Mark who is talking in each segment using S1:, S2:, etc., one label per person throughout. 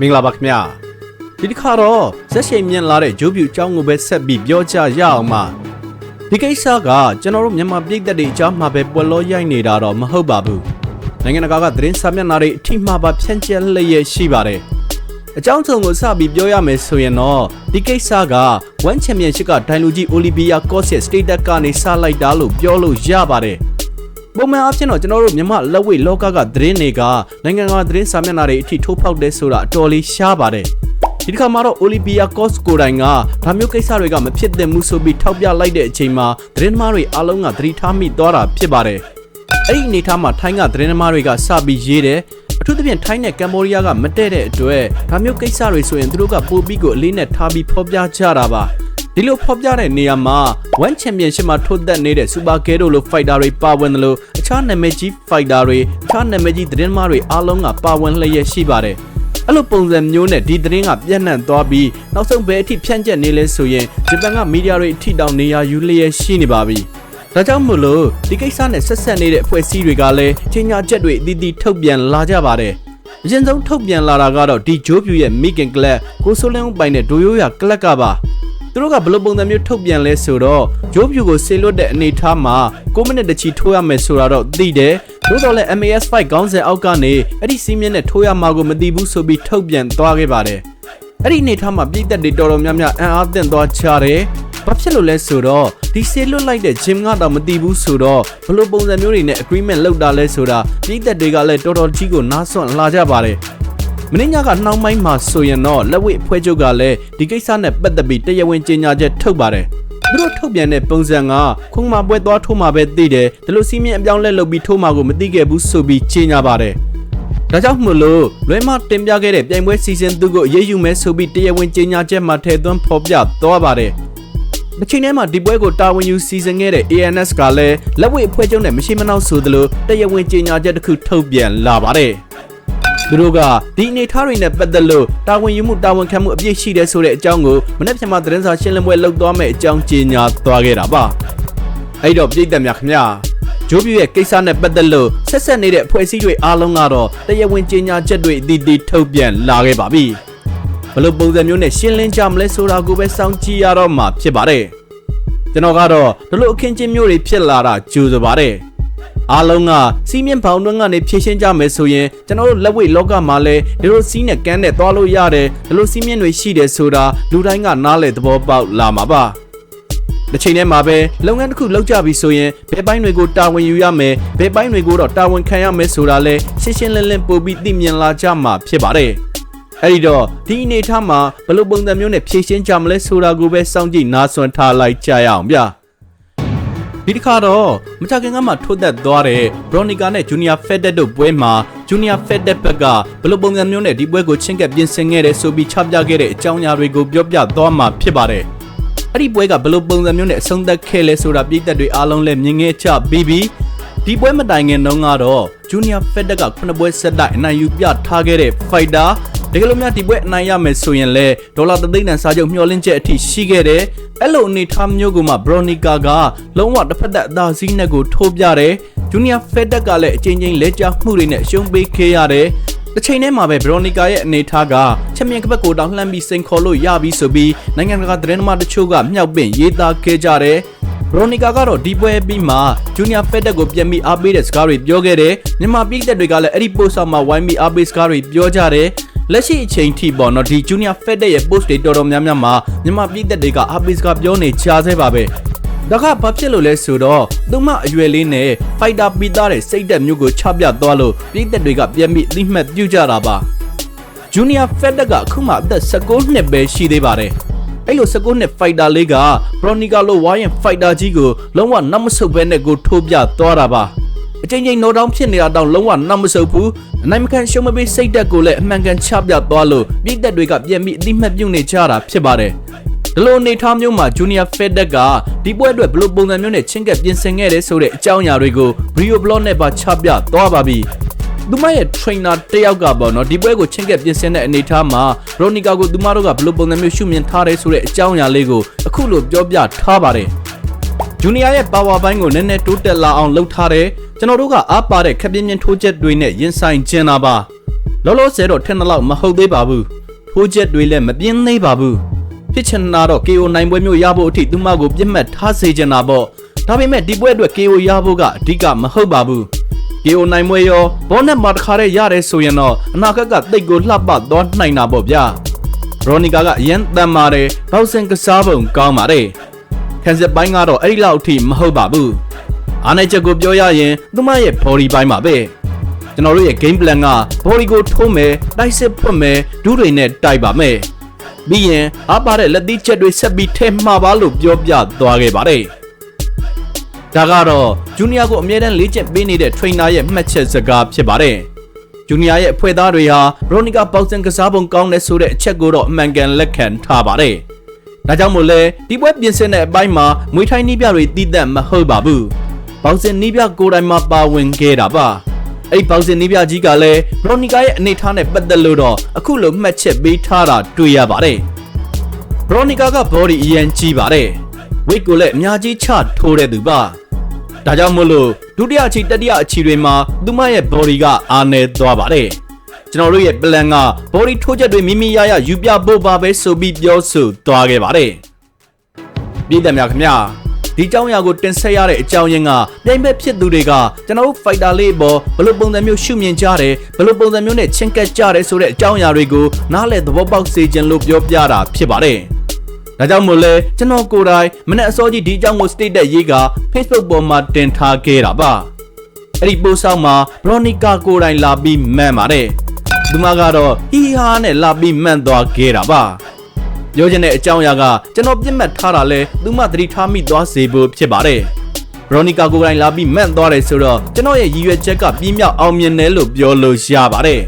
S1: မင်္ဂလာပါခင်ဗျာဒီတစ်ခါတော့ဇက်ရှိန်မြင့်လာတဲ့ဂျိုးပြူအကြောင်းကိုပဲဆက်ပြီးပြောကြရအောင်ပါဒီကိစ္စကကျွန်တော်တို့မြန်မာပြည်သက်တွေအကြောင်းမှာပဲပွက်လို့ရိုက်နေတာတော့မဟုတ်ပါဘူးနိုင်ငံတကာကသတင်းစာမျက်နှာတွေအထိမှပါဖြန့်ကျက်လျက်ရှိပါတယ်အကြောင်းစုံကိုစပြီးပြောရမယ်ဆိုရင်တော့ဒီကိစ္စက1 Championship ကဒိုင်လူကြီးအိုလီဗီယာကော့ဆက်စတေတက်ကနေစလိုက်တာလို့ပြောလို့ရပါတယ် ပုံမှန်အားဖြင့်တော့ကျွန်တော်တို့မြန်မာလက်ဝဲလောကကသတင်းတွေကနိုင်ငံကသတင်းစာမျက်နှာတွေအထိထိုးဖောက်တဲ့ဆိုတာအတော်လေးရှားပါတယ်ဒီတစ်ခါမှာတော့အိုလီဗီယာကော့စ်ကိုတိုင်ကဒါမျိုးကိစ္စတွေကမဖြစ်သင့်ဘူးဆိုပြီးထောက်ပြလိုက်တဲ့အချိန်မှာသတင်းသမားတွေအားလုံးကသတိထားမိသွားတာဖြစ်ပါတယ်အဲ့ဒီအနေထားမှာထိုင်းကသတင်းသမားတွေကစပြီးရေးတယ်အထူးသဖြင့်ထိုင်းနဲ့ကမ်ဘောဒီးယားကမတည့်တဲ့အတွက်ဒါမျိုးကိစ္စတွေဆိုရင်သူတို့ကပိုပြီးကိုအလေးနဲ့ထားပြီးဖော်ပြကြတာပါ ဒီလိုဖော်ပြတဲ့နေရာမှာ1 Championship မှာထိုးသက်နေတဲ့ Super Gero လို့ fighter တွေပါဝင်တယ်လို့အခြားနာမည်ကြီး fighter တွေအခြားနာမည်ကြီးသတင်းသမားတွေအားလုံးကပါဝင်လျက်ရှိပါတယ်အဲ့လိုပုံစံမျိုးနဲ့ဒီသတင်းကပြန့်နှံ့သွားပြီးနောက်ဆုံးဘယ်အထိဖြန့်ကျက်နေလဲဆိုရင်ဂျပန်ကမီဒီယာတွေအထိတောင်နေရာယူလျက်ရှိနေပါပြီဒါကြောင့်မို့လို့ဒီကိစ္စနဲ့ဆက်ဆက်နေတဲ့အဖွဲ့အစည်းတွေကလည်းချင်းညာချက်တွေအသီးသီးထုတ်ပြန်လာကြပါတယ်အရင်ဆုံးထုတ်ပြန်လာတာကတော့ဒီဂျိုးပြူရဲ့မိခင်ကလပ်ကိုဆိုလင်းပိုင်တဲ့ဒိုယိုးရကလပ်ကပါ သူတို့ကဘယ်လိုပုံစံမျိုးထုတ်ပြန်လဲဆိုတော့ဂျိုးပြူကိုဆေလွတ်တဲ့အနေအထားမှာ6မိနစ်တချီထိုးရမယ်ဆိုတာတော့သိတယ်သို့တော်လည်း MAS5 ခေါင်းစဉ်အောက်ကနေအဲ့ဒီစီးမြင့်နဲ့ထိုးရမှာကိုမသိဘူးဆိုပြီးထုတ်ပြန်သွားခဲ့ပါတယ်အဲ့ဒီအနေထားမှာပြည်သက်တွေတော်တော်များများအံ့အားသင့်သွားကြတယ်ဘာဖြစ်လို့လဲဆိုတော့ဒီဆေလွတ်လိုက်တဲ့ gym ကတော့မသိဘူးဆိုတော့ဘယ်လိုပုံစံမျိုးတွေနဲ့ agreement လုပ်တာလဲဆိုတာပြည်သက်တွေကလည်းတော်တော်ကြီးကိုနားဆွန့်လာကြပါတယ် မင်းညကနှောင်းပိုင်းမှာဆိုရင်တော့လက်ဝိဖွဲချုပ်ကလည်းဒီကိစ္စနဲ့ပတ်သက်ပြီးတရားဝင်ကြေညာချက်ထုတ်ပါတယ်သူတို့ထုတ်ပြန်တဲ့ပုံစံကခုံမပွဲသွားထိုးမှာပဲသိတယ်ဒါလို့စီးမြင့်အပြောင်းလဲလုပ်ပြီးထိုးမှာကိုမသိခဲ့ဘူးဆိုပြီးကြေညာပါတယ်ဒါကြောင့်မို့လို့လွဲမတင်ပြခဲ့တဲ့ပြိုင်ပွဲစီစဉ်သူကိုအရေးယူမယ်ဆိုပြီးတရားဝင်ကြေညာချက်မှာထည့်သွင်းဖော်ပြသွားပါတယ်။တစ်ချိန်တည်းမှာဒီပွဲကိုတာဝန်ယူစီစဉ်ခဲ့တဲ့ ANS ကလည်းလက်ဝဲအဖွဲ့ချုပ်နဲ့မရှိမနှောက်ဆိုသလိုတရားဝင်ကြေညာချက်တစ်ခုထုတ်ပြန်လာပါတယ်။ သူတို့ကဒီအနေထားတွေနဲ့ပတ်သက်လို့တာဝန်ယူမှုတာဝန်ခံမှုအပြည့်ရှိတယ်ဆိုတဲ့အကြောင်းကိုမနေ့ဖြန်မှာသတင်းစာရှင်းလင်းပွဲလုပ်သွားမယ့်အကြောင်းကြေညာသွားခဲ့တာပါ။အဲ့တော့ပြည်သက်များခင်ဗျာဂျိုးပြရဲ့ကိစ္စနဲ့ပတ်သက်လို့ဆက်ဆက်နေတဲ့အဖွဲ့အစည်းတွေအားလုံးကတော့တရားဝင်ကြေညာချက်တွေအသီးသီးထုတ်ပြန်လာခဲ့ပါပြီ။ဘယ်လိုပုံစံမျိုးနဲ့ရှင်းလင်းကြမလဲဆိုတာကိုပဲစောင့်ကြည့်ရတော့မှာဖြစ်ပါတယ်။ကျွန်တော်ကတော့ဒီလိုအခင်းချင်းမျိုးတွေဖြစ်လာတာကြိုးစားပါတယ်။ အားလုံးကစီးမြင့်ဖောင်တွင်းကနေဖြည့်ရှင်းကြမယ်ဆိုရင်ကျွန်တော်တို့လက်ဝိတ်လောကမှာလည်းဒီလိုစီးနဲ့ကန်းနဲ့သွားလို့ရတယ်ဒီလိုစီးမြင့်တွေရှိတယ်ဆိုတာလူတိုင်းကနားလေသဘောပေါက်လာမှာပါ။တစ်ချိန်တည်းမှာပဲလုပ်ငန်းတစ်ခုလုပ်ကြပြီဆိုရင်ဘယ်ပိုင်းတွေကိုတာဝန်ယူရမယ်ဘယ်ပိုင်းတွေကိုတော့တာဝန်ခံရမယ်ဆိုတာလဲရှင်းရှင်းလင်းလင်းပို့ပြီးသိမြင်လာကြမှာဖြစ်ပါတယ်အဲ့ဒီတော့ဒီအနေထားမှာဘယ်လိုပုံစံမျိုးနဲ့ဖြည့်ရှင်းကြမလဲဆိုတာကိုပဲစောင့်ကြည့်နားဆွမ်းထားလိုက်ကြရအောင်ဗျာ ဒီတစ်ခါတော့မကြခင်ကမှထိုးသက်သွားတဲ့ Bronica နဲ့ Junior Feddet တို့ပွဲမှာ Junior Feddet ဘက်ကဘယ်လိုပုံစံမျိုးနဲ့ဒီပွဲကိုချင်းကပ်ပြင်ဆင်ခဲ့တဲ့ဆိုပြီးချပြခဲ့တဲ့အကြောင်းအရာတွေကိုပြောပြသွားမှာဖြစ်ပါတယ်အဲ့ဒီပွဲကဘယ်လိုပုံစံမျိုးနဲ့အဆုံးသတ်ခဲ့လဲဆိုတာပြည်သက်တွေအားလုံးလည်းမြင်ခဲ့ချပြီးပြီးဒီပွဲမတိုင်ခင်တုန်းကတော့ Junior Feddet က9ပွဲဆက်တိုက်အနိုင်ယူပြထားခဲ့တဲ့ fighter တကယ်လို့များဒီပွဲအနိုင်ရမယ်ဆိုရင်လည်းဒေါ်လာ3သိန်းတန်စားချုပ်မျှော်လင့်ချက်အထိရှိခဲ့တယ်အဲ့လိုအနေထားမျိုးကမှ Bronica ကလုံးဝတစ်ဖက်သက်အသာစီးနဲ့ကိုထိုးပြတယ် Junior Feddet ကလည်းအချင်းချင်းလက်ကျမှုတွေနဲ့ရှုံးပေးခဲ့ရတယ်တစ်ချိန်တည်းမှာပဲဘရိုနီကာရဲ့အနေထားကချက်မြင်ကပတ်ကိုတောင်လှမ်းပြီးစိန်ခေါ်လို့ရပြီဆိုပြီးနိုင်ငံတကာသတင်းသမားတချို့ကမြောက်ပင့်ရေးသားခဲ့ကြတယ်ဘရိုနီကာကတော့ဒီပွဲပြီးမှဂျူနီယာဖက်တက်ကိုပြန်ပြီးအားပေးတဲ့စကားတွေပြောခဲ့တယ်မြန်မာပြည်သက်တွေကလည်းအဲ့ဒီပို့ဆောင်မှာဝိုင်းပြီးအားပေးစကားတွေပြောကြတယ် လက်ရှိအချိန်ထိပေါ့နော်ဒီ Junior Fed ရဲ့ post တွေတော်တော်များများမှာမြန်မာပြည်သက်တွေကအားပေးစကားပြောနေချားသေးပါပဲဒါကဘာဖြစ်လို့လဲဆိုတော့သူမအရွယ်လေးနဲ့ဖိုက်တာပီသားတဲ့စိတ်သက်မျိုးကိုချပြသွားလို့ပြည်သက်တွေကပြန်ပြီးအသိမှတ်ပြုကြတာပါဂျူနီယာဖက်ဒက်ကအခုမှအသက်16နှစ်ပဲရှိသေးပါတယ်အဲ့လို16နှစ်ဖိုက်တာလေးကဘရိုနီကာလိုဝိုင်းဖိုက်တာကြီးကိုလုံးဝနောက်မဆုတ်ဘဲနဲ့ကိုထိုးပြသွားတာပါ အချိန်ချင်းနိုတောင်ဖြစ်နေတာတောင်လုံးဝနောက်မဆုတ်ဘူးအနိုင်မခံရှုံးမပေးစိတ်တက်ကိုလည်းအမှန်ကန်ချပြသွားလို့ပြည်သက်တွေကပြန်ပြီးအသိမှတ်ပြုနေကြတာဖြစ်ပါတယ်ဒီလိုအနေထားမျိုးမှာ Junior Fedek ကဒီပွဲအတွက်ဘယ်လိုပုံစံမျိုးနဲ့ချင်းကပ်ပြင်ဆင်ခဲ့တယ်ဆိုတဲ့အကြောင်းအရာတွေကို Brio Blog နဲ့ပါချပြသွားပါပြီ။သူမရဲ့ trainer တယောက်ကပေါ့နော်ဒီပွဲကိုချင်းကပ်ပြင်ဆင်တဲ့အနေထားမှာ Ronica ကိုသူမတို့ကဘယ်လိုပုံစံမျိုးရှုမြင်ထားတယ်ဆိုတဲ့အကြောင်းအရာလေးကိုအခုလိုပြောပြထားပါတယ်။ Junior ရဲ့ power ဘိုင်းကိုနည်းနည်းတိုးတက်လာအောင်လုပ်ထားတယ်။ကျွန်တော်တို့ကအားပါတဲ့ခက်ပြင်းပြင်းထိုးချက်တွေနဲ့ရင်ဆိုင်ကျင်တာပါ။လောလောဆယ်တော့ထင်တဲ့လောက်မဟုတ်သေးပါဘူးထိုးချက်တွေလည်းမပြင်းသေးပါဘူးဖြစ်ချင်တာတော့ KO နိုင်ပွဲမျိုးရဖို့အထိသူမကိုပြစ်မှတ်ထားစေချင်တာပေါ့ဒါပေမဲ့ဒီပွဲအတွက် KO ရဖို့ကအဓိကမဟုတ်ပါဘူး KO နိုင်ပွဲရောဘောနက်မှာတခါတည်းရတယ်ဆိုရင်တော့အနာဂတ်ကတိတ်ကိုလှပသွားနိုင်တာပေါ့ဗျာရိုနီကာကအရင်တမ်းပါတယ်ဘောက်ဆင်ကစားပုံကောင်းပါတယ် ခံစစ်ပိုင်းကတော့အဲ့ဒီလောက်အထိမဟုတ်ပါဘူးအားနိုင်ချက်ကိုပြောရရင်သူမရဲ့ body ပိုင်းပါပဲကျွန်တော်တို့ရဲ့ game plan က body ကိုထိုးမယ်တိုက်စစ်ဖွင့်မယ်ဒူးတွေနဲ့တိုက်ပါမယ်ပြီးရင်အားပါတဲ့လက်သီးချက်တွေဆက်ပြီးထဲမှာပါလို့ပြောပြသွားခဲ့ပါတယ်ဒါကတော့ဂျူနီယာကိုအမြဲတမ်းလေ့ကျင့်ပေးနေတဲ့ trainer ရဲ့မှတ်ချက်စကားဖြစ်ပါတယ်။ဂျူနီယာရဲ့အဖွဲ့သားတွေဟာရိုနီကာပေါက်စင်ကစားပုံကောင်းတဲ့ဆိုတဲ့အချက်ကိုတော့အမှန်ကန်လက်ခံထားပါတယ်။ ဒါကြောင့်မို့လဲဒီပွဲပြင်ဆင်တဲ့အပိုင်းမှာမွေထိုင်းနီးပြတွေတည်သက်မဟုတ်ပါဘူး။ပေါက်စင်နီးပြကိုယ်တိုင်မှာပါဝင်ခဲ့တာပါ။အဲ့ဒီပေါက်စင်နီးပြကြီးကလည်းရိုနီကာရဲ့အနေထားနဲ့ပတ်သက်လို့တော့အခုလိုမှတ်ချက်ပေးထားတာတွေ့ရပါတယ်။ဘရိုနီကာကဘော်ဒီအရင်ကြီးပါတယ်ဝိတ်ကိုလည်းအများကြီးချထိုးတဲ့သူပါဒါကြောင့်မို့လို့ဒုတိယအချီတတိယအချီတွေမှာသူမရဲ့ဘော်ဒီကအားနေသွားပါတယ် ကျွန်တော်တို့ရဲ့ plan ကဘော်ဒီထိုးချက်တွေမိမိရရယူပြဖို့ပါပဲဆိုပြီးပြောဆိုသွားခဲ့ပါတယ်ပြည်သက်များခင်ဗျာဒီအကြောင်းအရာကိုတင်ဆက်ရတဲ့အကြောင်းရင်းကပြိုင်ဘက်ဖြစ်သူတွေကကျွန်တော်တို့ fighter လေးအပေါ်ဘယ်လိုပုံစံမျိုးရှုမြင်ကြတယ်ဘယ်လိုပုံစံမျိုးနဲ့ချင်းကပ်ကြတယ်ဆိုတဲ့အကြောင်းအရာတွေကိုနားလည်သဘောပေါက်စေခြင်းလို့ပြောပြတာဖြစ်ပါတယ်။ဒါကြောင့်မို့လဲကျွန်တော်ကိုယ်တိုင်မနေ့အစောကြီးဒီအကြောင်းကို state တဲ့ရေးက Facebook ပေါ်မှာတင်ထားခဲ့တာပါ။အဲ့ဒီပို့ဆောင်မှာ Veronica ကိုယ်တိုင်လာပြီးမှန်ပါတယ်။ ဒီမှာကတော့ဟီဟာနဲ့လာပြီးမှန်သွားခဲ့တာပါ။ပြောချင်တဲ့အကြောင်းအရာကကျွန်တော်ပြစ်မှတ်ထားတာလဲသူမသတိထားမိသွားစေဖို့ဖြစ်ပါတယ်။ဗရိုနီကာကိုယ်တိုင်လာပြီးမှန်သွားတယ်ဆိုတော့ကျွန်တော်ရဲ့ရည်ရွယ်ချက်ကပြင်းမြောက်အောင်မြင်တယ်လို့ပြောလို့ရပါတယ်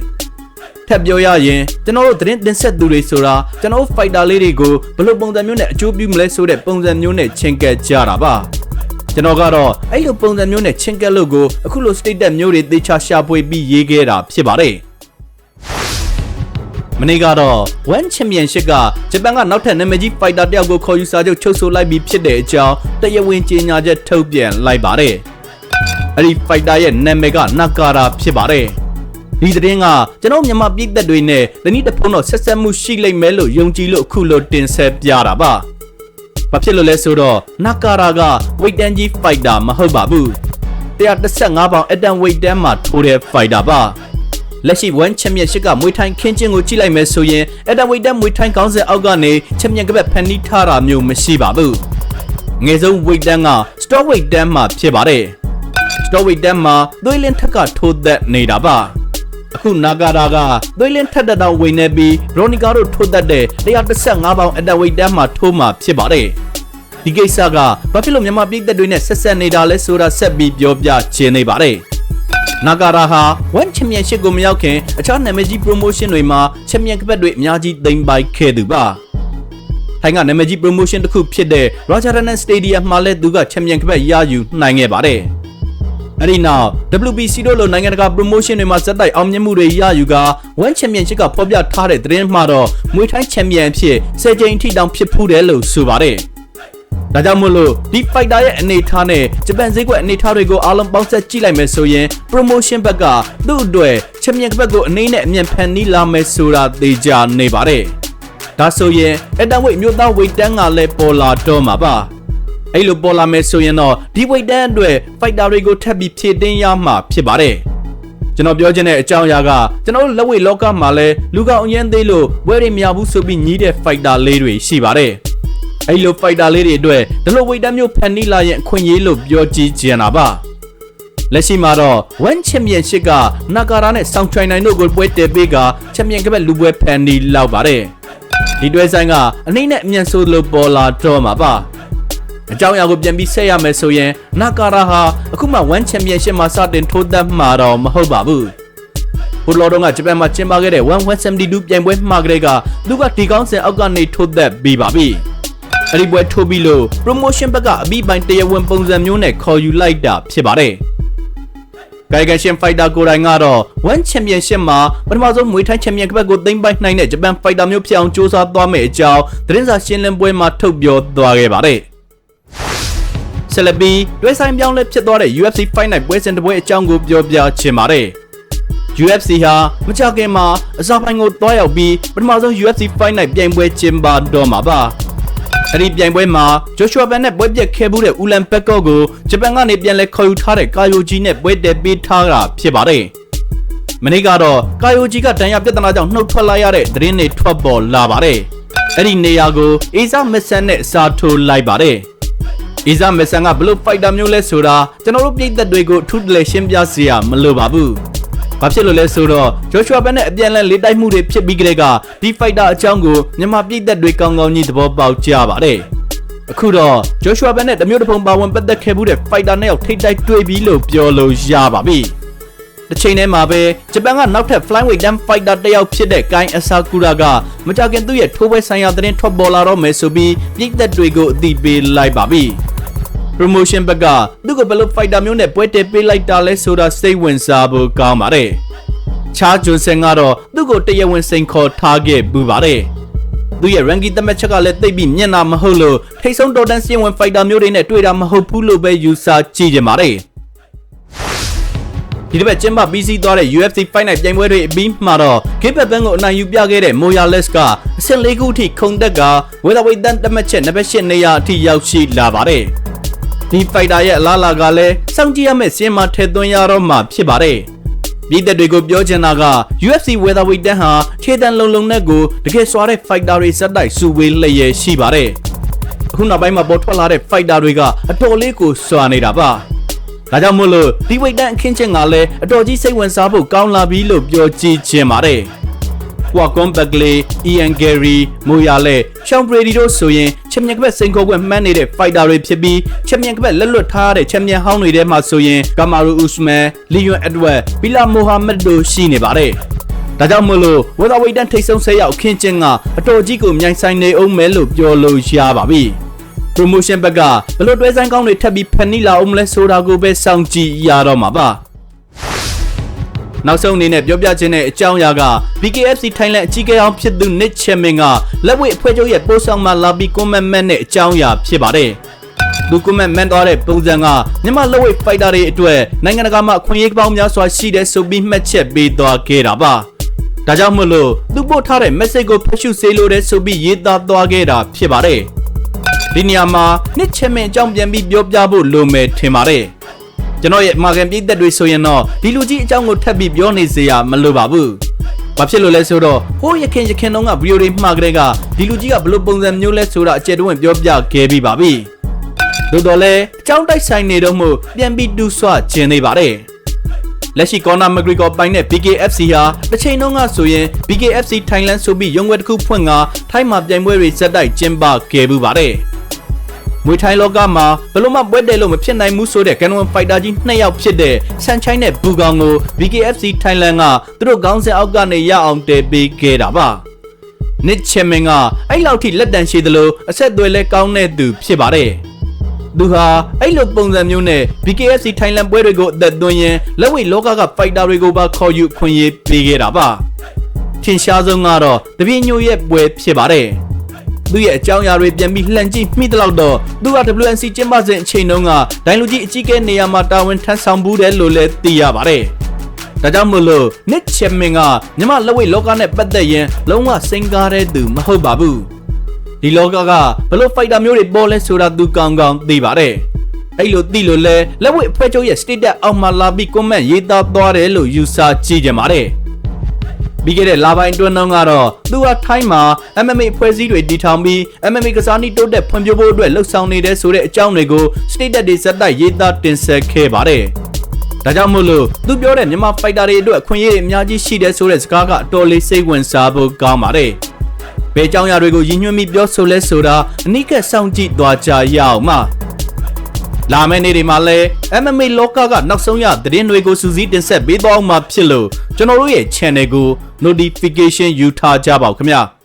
S1: ။ထပ်ပြောရရင်ကျွန်တော်တို့သတင်းတင်ဆက်သူတွေဆိုတာကျွန်တော်တို့ fighter လေးတွေကိုဘယ်လိုပုံစံမျိုးနဲ့အကျိုးပြုမလဲဆိုတဲ့ပုံစံမျိုးနဲ့ချင်းကပ်ကြတာပါ။ကျွန်တော်ကတော့အဲ့လိုပုံစံမျိုးနဲ့ချင်းကပ်လို့ကိုအခုလို state တက်မျိုးတွေသေချာရှာဖွေပြီးရေးခဲ့တာဖြစ်ပါတယ်။ မနေ့ကတော့ One Championship ကဂျပန်ကနောက်ထပ်နာမည်ကြီး fighter တယောက်ကိုခေါ်ယူစာချုပ်ချုပ်ဆိုလိုက်ပြီးဖြစ်တဲ့အကြောင်းတရားဝင်ကြေညာချက်ထုတ်ပြန်လိုက်ပါတယ်။အဲ့ဒီ fighter ရဲ့နာမည်က Nakara ဖြစ်ပါတယ်။ဒီသတင်းကကျွန်တော်မြန်မာပြည်သက်တွေနဲ့တနည်းတစ်ဖုံတော့ဆက်ဆက်မှုရှိလိမ့်မယ်လို့ယုံကြည်လို့အခုလိုတင်ဆက်ပြတာပါ။ဘာဖြစ်လို့လဲဆိုတော့ Nakara က weight and G fighter မဟုတ်ပါဘူး။135ပေါင်အတန် weight တန်းမှာထိုးတဲ့ fighter ပါ။ လက်ရှိ One Championship ကမွေထိုင်းခင်းချင်းကိုကြည့်လိုက်မယ်ဆိုရင်အတဝိတ်တက်မွေထိုင်းကောင်းစဉ်အောက်ကနေချန်ပီယံကပတ်ဖန်နီးထားတာမျိုးမရှိပါဘူး။ငယ်ဆုံး weight တန်းက store weight တန်းမှာဖြစ်ပါတယ်။ store weight တန်းမှာသွေးလင်းထက်ကထိုးသက်နေတာပါ။အခုနာဂါရာကသွေးလင်းထက်တဲ့တောင်ဝင်နေပြီးဘရိုနီကာတို့ထိုးသက်တဲ့135ပေါင်အတဝိတ်တန်းမှာထိုးမှာဖြစ်ပါတယ်။ဒီကိစ္စကဘာဖြစ်လို့မြန်မာပြည်သက်တွေနဲ့ဆက်ဆက်နေတာလဲဆိုတာဆက်ပြီးပြောပြချင်နေပါတယ်။ နာဂါရာဟာ One Championship ကိုမရောက်ခင်အခြားနာမည်ကြီး promotion တွေမှာ Champion ကပတ်တွေအများကြီးသိမ်းပိုက်ခဲ့သူပါ။ထိုင်းကနာမည်ကြီး promotion တစ်ခုဖြစ်တဲ့ Rajaratnam Stadium မှာလည်းသူက Champion ကပတ်ရယူနိုင်ခဲ့ပါတယ်။အဲဒီနောက် WBC တို့လိုနိုင်ငံတကာ promotion တွေမှာဇက်တိုက်အောင်မြင်မှုတွေရယူကာ One Championship ကဖော်ပြထားတဲ့သတင်းမှာတော့မွေထိုင်း Champion အဖြစ်10ကြိမ်ထိတောင်ဖြစ်ဖူးတယ်လို့ဆိုပါတယ်။ ဒါကြောင့်မို့လို့ဒီ fighter ရဲ့အနေထားနဲ့ဂျပန်ဈေးကွက်အနေထားတွေကိုအားလုံးပေါင်းစပ်ကြည့်လိုက်မယ်ဆိုရင် promotion ဘက်ကသူ့အတွက်ချန်ပီယံဘက်ကိုအနေနဲ့အမြန်ဖန်နီးလာမယ်ဆိုတာသိကြနေပါတယ်။ဒါဆိုရင်အတန်ဝိတ်မျိုးသားဝိတ်တန်းကလည်းပေါ်လာတော့မှာပါ။အဲ့လိုပေါ်လာမယ်ဆိုရင်တော့ဒီဝိတ်တန်းအတွက် fighter တွေကိုထပ်ပြီးဖြည့်တင်းရမှာဖြစ်ပါတယ်။ကျွန်တော်ပြောချင်တဲ့အကြောင်းအရာကကျွန်တော်တို့လက်ဝိတ်လောကမှာလည်းလူကောင်အရင်သေးလို့ဘွဲတွေမရဘူးဆိုပြီးညီးတဲ့ fighter လေးတွေရှိပါတယ်။ အဲ့လို fighter လေးတွေအတွက်ဒီလိုဝိတ်တမ်းမျိုးဖန်နီးလာရင်အခွင့်အရေးလို့ပြောကြည့်ကြတာပါလက်ရှိမှာတော့ One Championship ကနာကာရာနဲ့ဆောင်းချိုင်နိုင်တို့ကိုပွဲတည်ပေးကချန်ပီယံကပတ်လူပွဲဖန်နီးလောက်ပါတယ်ဒီတွဲဆိုင်ကအနှိမ့်နဲ့အမြန်ဆိုလို့ပေါ်လာတော့မှာပါအကြောင်းအရာကိုပြန်ပြီးဆက်ရမယ်ဆိုရင်နာကာရာဟာအခုမှ One Championship မှာစတင်ထိုးသက်မှာတော့မဟုတ်ပါဘူးဘိုလောတော့ကဂျပန်မှာကျင်းပခဲ့တဲ့1172ပြိုင်ပွဲမှာကလေးကသူကဒီကောင်းစင်အောက်ကနေထိုးသက်ပြီးပါပြီ။ အဲ့ဒီပွဲထိုးပြီးလို့ promotion ဘက်ကအပြီးပိုင်းတရားဝင်ပုံစံမျိုးနဲ့ခေါ်ယူလိုက်တာဖြစ်ပါတယ်။ကာယကရှင်ဖိုက်တာကိုယ်တိုင်ကတော့ One Championship မှာပထမဆုံးမွေထိုင်းချန်ပီယံကပတ်ကိုသိမ်းပိုက်နိုင်တဲ့ဂျပန်ဖိုက်တာမျိုးဖြစ်အောင်စူးစမ်းသွားမယ့်အကြောင်းသတင်းစာရှင်းလင်းပွဲမှာထုတ်ပြောသွားခဲ့ပါတယ်။ဆက်လက်ပြီးတွဲဆိုင်ပြောင်းလဲဖြစ်သွားတဲ့ UFC Fight Night ပွဲစဉ်တစ်ပွဲအကြောင်းကိုပြောပြချင်ပါတယ်။ UFC ဟာမကြခင်မှာအစာပိုင်းကိုတွားရောက်ပြီးပထမဆုံး UFC Fight Night ပြိုင်ပွဲကျင်းပတော့မှာပါ အဲ့ဒီပြိုင်ပွဲမှာဂျိုရှွာဘန်နဲ့ပွဲပြက်ခဲ့မှုတဲ့ဦးလန်ပက်ကော့ကိုဂျပန်ကနေပြန်လဲခေါ်ယူထားတဲ့ကာယိုဂျီနဲ့ပွဲတက်ပေးထားတာဖြစ်ပါတယ်မနေ့ကတော့ကာယိုဂျီကဒဏ်ရာပြဿနာကြောင့်နှုတ်ထွက်လာရတဲ့သတင်းတွေထွက်ပေါ်လာပါတယ်အဲ့ဒီနေရာကိုအေဇာမက်ဆန်နဲ့စာထိုးလိုက်ပါတယ်အေဇာမက်ဆန်ကဘလို့ဖိုက်တာမျိုးလဲဆိုတာကျွန်တော်တို့ပြည်သက်တွေကိုအထူးတလဲရှင်းပြစရာမလိုပါဘူး။ ဘာဖြစ်လို့လဲဆိုတော့ဂျိုရှွာဘန်နဲ့အပြန်အလှန်လေးတိုက်မှုတွေဖြစ်ပြီးကြတဲ့ကဒီဖိုက်တာအကြောင်းကိုမြန်မာပြည်သက်တွေကောင်းကောင်းကြီးသဘောပေါက်ကြပါတယ်။အခုတော့ဂျိုရှွာဘန်နဲ့တမျိုးတစ်ပုံပါဝင်ပတ်သက်ခဲ့မှုတဲ့ဖိုက်တာနဲ့ရောက်ထိတ်တိုက်တွေ့ပြီလို့ပြောလို့ရပါပြီ။တစ်ချိန်တည်းမှာပဲဂျပန်ကနောက်ထပ် flyweight damn fighter တစ်ယောက်ဖြစ်တဲ့ Kai Asakura ကမကြခင်သူ့ရဲ့ထိုးပွဲဆိုင်ရာသတင်းထွက်ပေါ်လာတော့မယ်ဆိုပြီးပြည်သက်တွေကိုအသိပေးလိုက်ပါပြီ။ promotion ဘက်ကသူ့ကိုဘယ်လို fighter မျိုးနဲ့ပွဲတက်ပေးလိုက်တာလဲဆိုတာစိတ်ဝင်စားဖို့ကောင်းပါတယ်။ချာဂျွန်ဆန်ကတော့သူ့ကိုတရားဝင်စိန်ခေါ်ထားခဲ့ပူပါတယ်။သူ့ရဲ့ ranking သတ်မှတ်ချက်ကလည်းသိပ်ပြီးမျက်နှာမဟုတ်လို့ထိတ်ဆုံးတော်တန်စင်ဝင် fighter မျိုးတွေနဲ့တွေ့တာမဟုတ်ဘူးလို့ပဲယူဆကြည့်ကြပါတယ်။ဒီတစ်ပတ်ကျင်းပပြီးစီးသွားတဲ့ UFC Fight Night ပြိုင်ပွဲတွေအပြီးမှာတော့ Gilbert Burns ကိုအနိုင်ယူပြခဲ့တဲ့ Morales ကအဆင့်၄ခုအထိခုန်သက်က Welterweight တန်းတက်မှတ်ချက်နံပါတ်၈နေရာအထိရောက်ရှိလာပါတယ်။ ဒီဖိုက်တာရဲ့အလားအလာကလည်းစောင့်ကြည့်ရမယ့်စင်မှာထည့်သွင်းရတော့မှဖြစ်ပါတယ်။ပြည်သက်တွေကိုပြောချင်တာက UFC Welterweight တန်းဟာခြေတန်းလုံလုံနဲ့ကိုတကယ်စွာတဲ့ fighter တွေစက်တိုက်စုဝေးလျက်ရှိပါတယ်။အခုနောက်ပိုင်းမှာပေါ်ထွက်လာတဲ့ fighter တွေကအတော်လေးကိုစွာနေတာပါ။ဒါကြောင့်မို့လို့ဒီဝိတ်တန်အခင်းချင်းကလည်းအတော်ကြီးစိတ်ဝင်စားဖို့ကောင်းလာပြီလို့ပြောကြည့်ခြင်းပါတယ်။ ကွာကွန်ဘက်ကလေးအီယန်ဂယ်ရီမိုယာလက်ရှောင်းဘရီဒီတို့ဆိုရင်ချန်ပီယံကပတ်စိန်ခေါ်ခွင့်မှန်းနေတဲ့ဖိုက်တာတွေဖြစ်ပြီးချန်ပီယံကပတ်လက်လွတ်ထားတဲ့ချန်ပီယံဟောင်းတွေထဲမှာဆိုရင်ကာမာရူဥစမန်လီယွန်အက်ဒဝက်ဘီလာမိုဟာမက်တို့ရှိနေပါတယ်။ဒါကြောင့်မို့လို့ဝေသာဝိတ်တန်ထိတ်ဆုံး၁၀ရောက်ခင်းချင်းကအတော်ကြီးကိုမြိုင်ဆိုင်နေအောင်မဲလို့ပြောလို့ရပါပြီ။ promotion ဘက်ကဘလို့တွဲဆိုင်ကောင်းတွေထပ်ပြီးဖန်နီလာအောင်မလဲဆိုတာကိုပဲစောင့်ကြည့်ရတော့မှာပါ နောက်ဆုံးအနေနဲ့ပြောပြခြင်းတဲ့အကြောင်းအရာက BKFC Thailand အကြီးအကဲအောင်ဖြစ်သူ Nick Chairman ကလက်ဝဲအဖွဲ့ချုပ်ရဲ့ပို့ဆောင်မှာလာပြီး comment မဲ့တဲ့အကြောင်းအရာဖြစ်ပါတယ်။သူ comment မဲ့သွားတဲ့ပုံစံကမြန်မာလက်ဝဲ fighter တွေအတွက်နိုင်ငံတကာမှာအခွင့်အရေးပေါင်းများစွာရှိတဲ့ဆိုပြီးမှတ်ချက်ပေးသွားခဲ့တာပါ။ဒါကြောင့်မို့လို့သူပို့ထားတဲ့ message ကိုဖတ်ရှုစေလိုတဲ့ဆိုပြီးရေးသားသွားခဲ့တာဖြစ်ပါတယ်။ဒီနေရာမှာနှစ်ချက်မင်းအကြောင်းပြန်ပြီးပြောပြဖို့လိုမယ်ထင်ပါတယ် ကျွန်တော်ရဲ့မာကန်ပြည့်သက်တွေဆိုရင်တော့ဒီလူကြီးအကြောင်းကိုထပ်ပြီးပြောနေစေရမလိုပါဘူးဘာဖြစ်လို့လဲဆိုတော့ဟိုးရခင်ရခင်တုန်းကဗီဒီယိုတွေမှားကြတဲ့ကဒီလူကြီးကဘလို့ပုံစံမျိုးလဲဆိုတာအကျယ်တဝင့်ပြောပြခဲ့ပြီးပါပြီသို့တော်လည်းအကြောင်းတိုက်ဆိုင်နေတော့မှပြန်ပြီးတူးဆွကျင်နေပါတယ်လက်ရှိကော်နာမဂရီကောပိုင်းတဲ့ BKFC ဟာတစ်ချိန်လုံးကဆိုရင် BKFC Thailand ဆိုပြီးရုံးဝဲတစ်ခုဖွင့်ကထိုင်းမှာပြိုင်ပွဲတွေဇက်တိုက်ကျင်းပခဲ့မှုပါတယ်။ မွေထိုင်းလောကမှာဘလို့မှပွဲတယ်လို့မဖြစ်နိုင်ဘူးဆိုတဲ့ Canon Fighter ကြီးနှစ်ယောက်ဖြစ်တဲ့ဆန်ချိုင်းနဲ့ဘူကောင်ကို BKFC Thailand ကသူတို့ခေါင်းစဉ်အောက်ကနေရအောင်တည်ပေးခဲ့တာပါ။နစ်ချမင်ကအဲ့လောက်ထိလက်တန်ရှိသလိုအဆက်အသွယ်လဲကောင်းတဲ့သူဖြစ်ပါတယ်။သူဟာအဲ့လိုပုံစံမျိုးနဲ့ BKFC Thailand ပွဲတွေကိုအသက်သွင်းရင်လက်ဝိတ်လောကက fighter တွေကိုပါခေါ်ယူခွင့်ရပေးခဲ့တာပါ။ထင်ရှားဆုံးကတော့တပြင်းညိုရဲ့ပွဲဖြစ်ပါတယ်။ သူ့ရဲ့အကြောင်းအရာတွေပြန်ပြီးလှန်ကြည့်မိသလောက်တော့သူက WNC ကျင်းပစဉ်အချိန်တုန်းကဒိုင်လူကြီးအကြီးကဲနေရာမှာတာဝန်ထမ်းဆောင်ဘူးတယ်လို့လည်းသိရပါတယ်။ဒါကြောင့်မို့လို့ Nick Chapman ကမြမလက်ဝိတ်လောကနဲ့ပတ်သက်ရင်လုံးဝစိန်ကားတဲ့သူမဟုတ်ပါဘူး။ဒီလောကကဘလို့ fighter မျိုးတွေပေါ်လဲဆိုတာသူကောင်းကောင်းသိပါတယ်။အဲ့လိုသိလို့လဲလက်ဝိတ်အဖွဲ့ချုပ်ရဲ့ status အောက်မှာလာပြီး comment ရေးသားသွားတယ်လို့ယူဆကြည့်ကြပါတယ်။ ပြီးခဲ့တဲ့လပိုင်းအတွင်းတော့ကတော့သူဟာထိုင်းမှာ MMA ဖွဲ့စည်းတွေတည်ထောင်ပြီး MMA ကစားနည်းတိုးတက်ဖွံ့ဖြိုးဖို့အတွက်လှုပ်ဆောင်နေတဲ့ဆိုတဲ့အကြောင်းတွေကို state တွေဇက်တိုက်ရေးသားတင်ဆက်ခဲ့ပါတယ်။ဒါကြောင့်မို့လို့သူပြောတဲ့မြန်မာဖိုက်တာတွေအတွက်အခွင့်အရေးအများကြီးရှိတယ်ဆိုတဲ့စကားကအတော်လေးစိတ်ဝင်စားဖို့ကောင်းပါတယ်။ဘယ်ကြောင်ရတွေကိုရည်ညွှန်းပြီးပြောဆိုလဲဆိုတာအနိကစောင့်ကြည့်သွားကြရအောင်ပါ။ လာမယ့်နေ့တွေမှာလည်း MMA လောကကနောက်ဆုံးရသတင်းတွေကိုစူးစီးတင်ဆက်ပေးသွားအောင်မှာဖြစ်လို့ကျွန်တော်တို့ရဲ့ channel ကို notification ယူထားကြပါဦးခင်ဗျာ။